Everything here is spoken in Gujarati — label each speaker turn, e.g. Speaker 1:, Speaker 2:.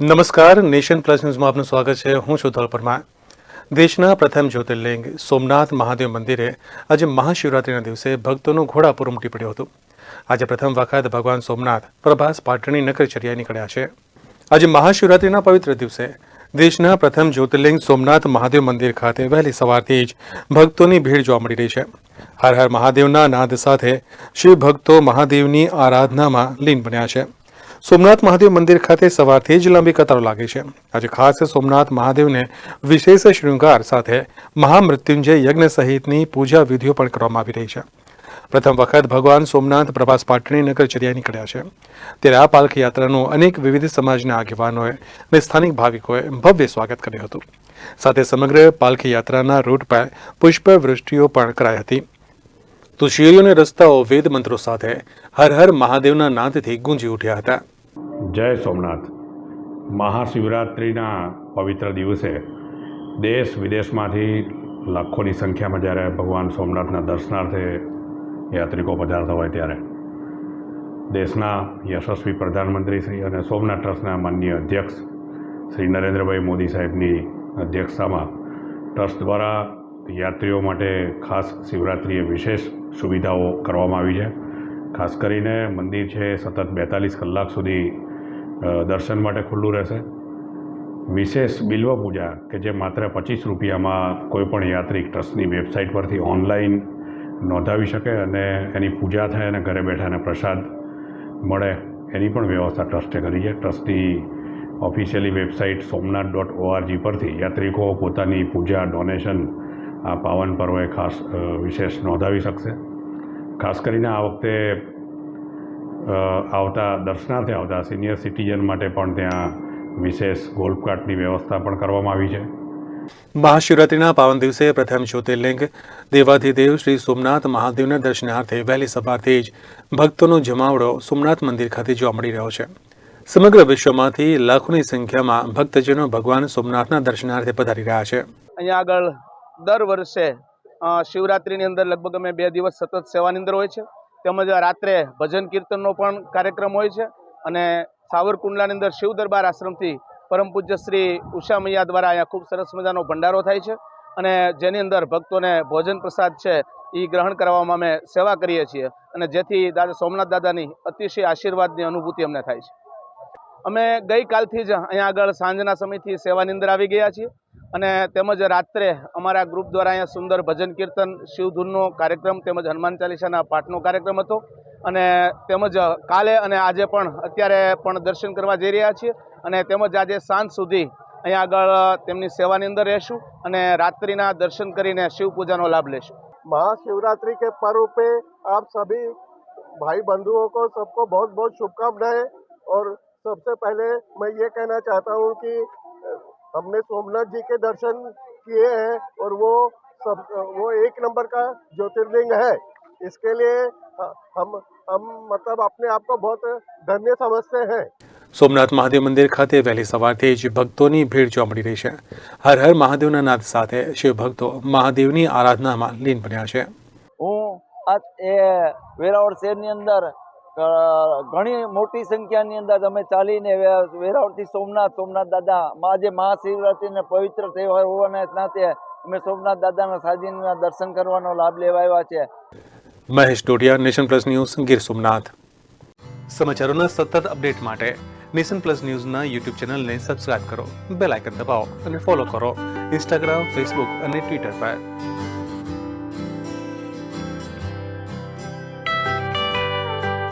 Speaker 1: નમસ્કાર, નેશન પ્લસ ન્યૂઝમાં આપનું સ્વાગત છે. હું છું ધોલ પરમાર. દેશના પ્રથમ જ્યોતિર્લિંગ સોમનાથ મહાદેવ મંદિરે આજે મહાશિવરાત્રિના દિવસે ભક્તોનું ઘોડાપુર ઉમટી પડ્યું હતું. આજે પ્રથમ વખત ભગવાન સોમનાથ પ્રભાસ પાટણની નગરચર્યાએ નીકળ્યા છે. આજે મહાશિવરાત્રિના પવિત્ર દિવસે દેશના પ્રથમ જ્યોતિર્લિંગ સોમનાથ મહાદેવ મંદિર ખાતે વહેલી સવારથી જ ભક્તોની ભીડ જોવા મળી રહી છે. હર હર મહાદેવના નાદ સાથે શિવ ભક્તો મહાદેવની આરાધનામાં લીન બન્યા છે. સોમનાથ મહાદેવ મંદિર ખાતે સવારથી જ લાંબી કતારો લાગી છે. આજે ખાસ સોમનાથ મહાદેવને વિશેષ શૃંગાર સાથે મહામૃત્યુંજય યજ્ઞ સહિતની પૂજા વિધિઓ પણ કરવામાં આવી રહી છે. પ્રથમ વખત ભગવાન સોમનાથ પ્રભાસ પાટણી નગરચર્યા નીકળ્યા છે. ત્યારે આ પાલખી યાત્રાનું અનેક વિવિધ સમાજના આગેવાનોએ અને સ્થાનિક ભાવિકોએ ભવ્ય સ્વાગત કર્યું હતું. સાથે સમગ્ર પાલખી યાત્રાના રૂટ પર પુષ્પવૃષ્ટિઓ પણ કરાઈ હતી. તો શેરીઓ રસ્તાઓ વેદ મંત્રો સાથે હર હર મહાદેવના નાદથી ગુંજી ઉઠ્યા હતા.
Speaker 2: જય સોમનાથ. મહાશિવરાત્રિના પવિત્ર દિવસે દેશ વિદેશમાંથી લાખોની સંખ્યામાં જ્યારે ભગવાન સોમનાથના દર્શનાર્થે યાત્રિકો પધારતા હોય ત્યારે દેશના યશસ્વી પ્રધાનમંત્રી શ્રી અને સોમનાથ ટ્રસ્ટના માનનીય અધ્યક્ષ શ્રી નરેન્દ્રભાઈ મોદી સાહેબની અધ્યક્ષતામાં ટ્રસ્ટ દ્વારા યાત્રીઓ માટે ખાસ શિવરાત્રિએ વિશેષ સુવિધાઓ કરવામાં આવી છે. ખાસ કરીને મંદિર છે સતત બેતાલીસ કલાક સુધી દર્શન માટે ખુલ્લું રહેશે. વિશેષ બિલ્વ પૂજા, કે જે માત્ર પચીસ રૂપિયામાં કોઈપણ યાત્રિક ટ્રસ્ટની વેબસાઇટ પરથી ઓનલાઈન નોંધાવી શકે અને એની પૂજા થાય અને ઘરે બેઠાને પ્રસાદ મળે, એની પણ વ્યવસ્થા ટ્રસ્ટે કરી છે. ટ્રસ્ટની officially website Somnath dot ORG પરથી યાત્રિકો પોતાની પૂજા, ડોનેશન આ પાવન પર્વે ખાસ વિશેષ નોંધાવી શકશે. ખાસ કરીને આ વખતે આવતા દર્શનાર્થે આવતા સિનિયર સિટીઝન માટે પણ ત્યાં વિશેષ ગોલ્ફ કાર્ટની વ્યવસ્થા પણ કરવામાં આવી છે.
Speaker 1: મહાશિવરાત્રિના પાવન દિવસે પ્રથમ જ્યોતિર્લિંગ દેવાધિદેવ શ્રી સોમનાથ મહાદેવના દર્શનાર્થે વહેલી સવારથી જ ભક્તોનો જમાવડો સોમનાથ મંદિર ખાતે જોવા મળી રહ્યો છે. સમગ્ર વિશ્વમાંથી લાખોની સંખ્યામાં ભક્તજનો ભગવાન સોમનાથના દર્શનાર્થે પધારી રહ્યા છે.
Speaker 3: અહીંયા આગળ દર વર્ષે શિવરાત્રિની અંદર લગભગ અમે બે દિવસ સતત સેવાની અંદર હોય છે. તેમજ રાત્રે ભજન કીર્તનનો પણ કાર્યક્રમ હોય છે અને સાવરકુંડલાની અંદર શિવ દરબાર આશ્રમથી પરમ પૂજ્ય શ્રી ઉષા મૈયા દ્વારા અહીંયા ખૂબ સરસ મજાનો ભંડારો થાય છે અને જેની અંદર ભક્તોને ભોજન પ્રસાદ છે એ ગ્રહણ કરવામાં અમે સેવા કરીએ છીએ અને જેથી દાદા સોમનાથ દાદાની અતિશય આશીર્વાદની અનુભૂતિ અમને થાય છે. અમે ગઈકાલથી જ અહીંયા આગળ સાંજના સમયથી સેવાની અંદર આવી ગયા છીએ અને તેમજ રાત્રે અમારા ગ્રુપ દ્વારા અહીંયા સુંદર ભજન કીર્તન શિવધૂનનો કાર્યક્રમ તેમજ હનુમાન ચાલીસાના પાઠનો કાર્યક્રમ હતો અને તેમજ કાલે અને આજે પણ અત્યારે પણ દર્શન કરવા જઈ રહ્યા છીએ અને તેમજ આજે સાંજ સુધી અહીંયા આગળ તેમની સેવાની અંદર રહેશું અને રાત્રિના દર્શન કરીને શિવ પૂજાનો લાભ લેશું
Speaker 4: महाशिवरात्रि के पर्व पे आप सभी भाई बंधुओं को सबको बहुत बहुत शुभकामनाएं और सबसे पहले मैं ये कहना चाहता हूँ कि अ, हमने सोमनाथ जी के दर्शन किए हैं और वो सब वो एक नंबर का ज्योतिर्लिंग है इसके लिए अ, हम हम मतलब अपने आप को बहुत धन्य समझते हैं
Speaker 1: સોમનાથ મહાદેવ મંદિર ખાતે વહેલી સવારથી જ ભક્તોની ભીડ જોવા મળી રહી છે હર હર મહાદેવના નાદ સાથે શિવ ભક્તો મહાદેવની આરાધનામાં લીન બન્યા છે
Speaker 5: હું આ એ વેરાવળ શહેરની અંદર અ, ઘણી મોટી સંખ્યાની અંદર અમે ચાલીને વેરાવળથી સોમનાથ સોમનાથ દાદા માં આજે મહાશિવરાત્રિને પવિત્ર તહેવાર હોવાના નાતે અમે સોમનાથ દાદાના સાજીના દર્શન કરવાનો લાભ લેવા આવ્યા છે.
Speaker 1: Mahesh Dodiya nation plus news Gir Somnath. સમાચારોના સતત અપડેટ માટે નેશન પ્લસ ન્યૂઝના યુટ્યુબ ચેનલને સબસ્ક્રાઇબ કરો બેલ આઇકન દબાવો અને ફોલો કરો. ઇન્સ્ટાગ્રામ ફેસબુક અને ટ્વિટર પર.